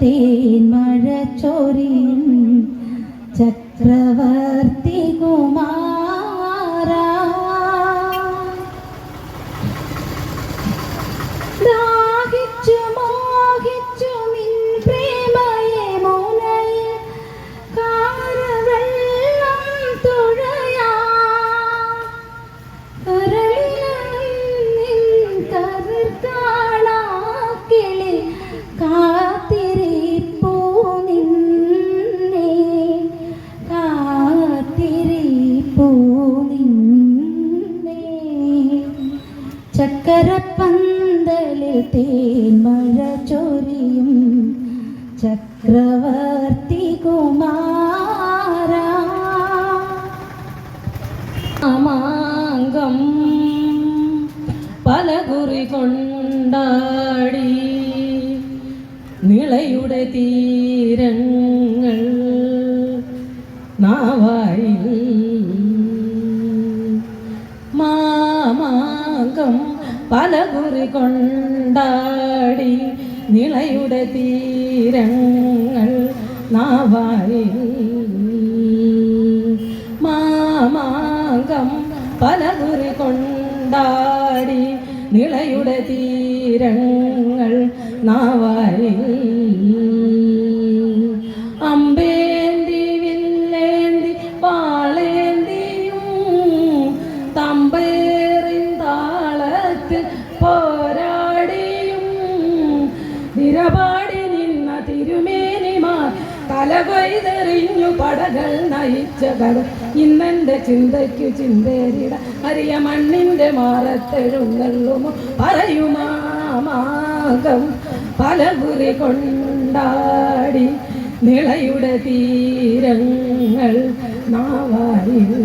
തേന്മഴ ചോരിയും ചക്രവർത്തി കുമാര ചക്കരപ്പന്തലിൽ തേൻമഴ ചൊരിയും. ചക്രവർത്തി കുമാര. മാങ്കം പലകുറി കൊണ്ടാടി. നിളയുടെ തീരങ്ങൾ നാവായി മാമാങ്കം പലകുറി കൊണ്ടാടി നിളയുടെ തീരങ്ങൾ നാവായി മാമാങ്കം പലകുറി കൊണ്ടാടി നിളയുടെ തീരങ്ങൾ നാവായി തിരുമേനിമാർ തലകൊയ്തെറിഞ്ഞു പടകൾ നയിച്ചവർ. ഇന്നെന്റെ ചിന്തയ്ക്കു ചിന്തേരിട. അറിയ മണ്ണിന്റെ മാറത്തെഴുന്നള്ളുമോ? പറയുമാകം പലകുറി കൊണ്ടാടി. നിളയുടെ തീരങ്ങൾ നാവായി.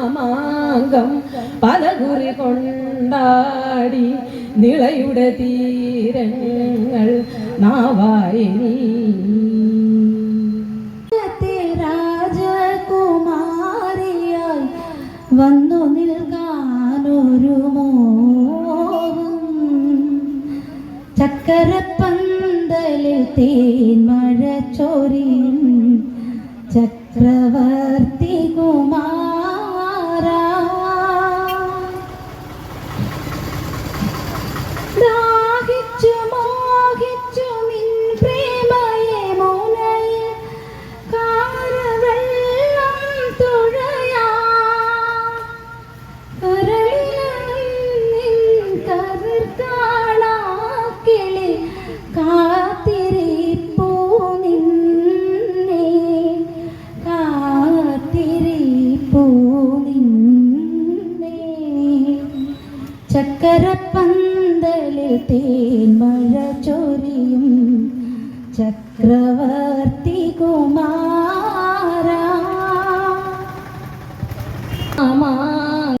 പറയുമാമാങ്കം പലകുറി കൊണ്ടാടി നിളയുടെ തീരങ്ങൾ നാവായി ത്തെ രാജകുമാരിയായി വന്നു നിൽക്കാനൊരു ചക്കരപ്പന്തലിൽ മഴ ചോരിയും ചക്രവർത്തി ചക്കരപ്പന്തലിൽ തേന്മഴ ചൊരിയും ചക്രവർത്തി കുമാര. മാ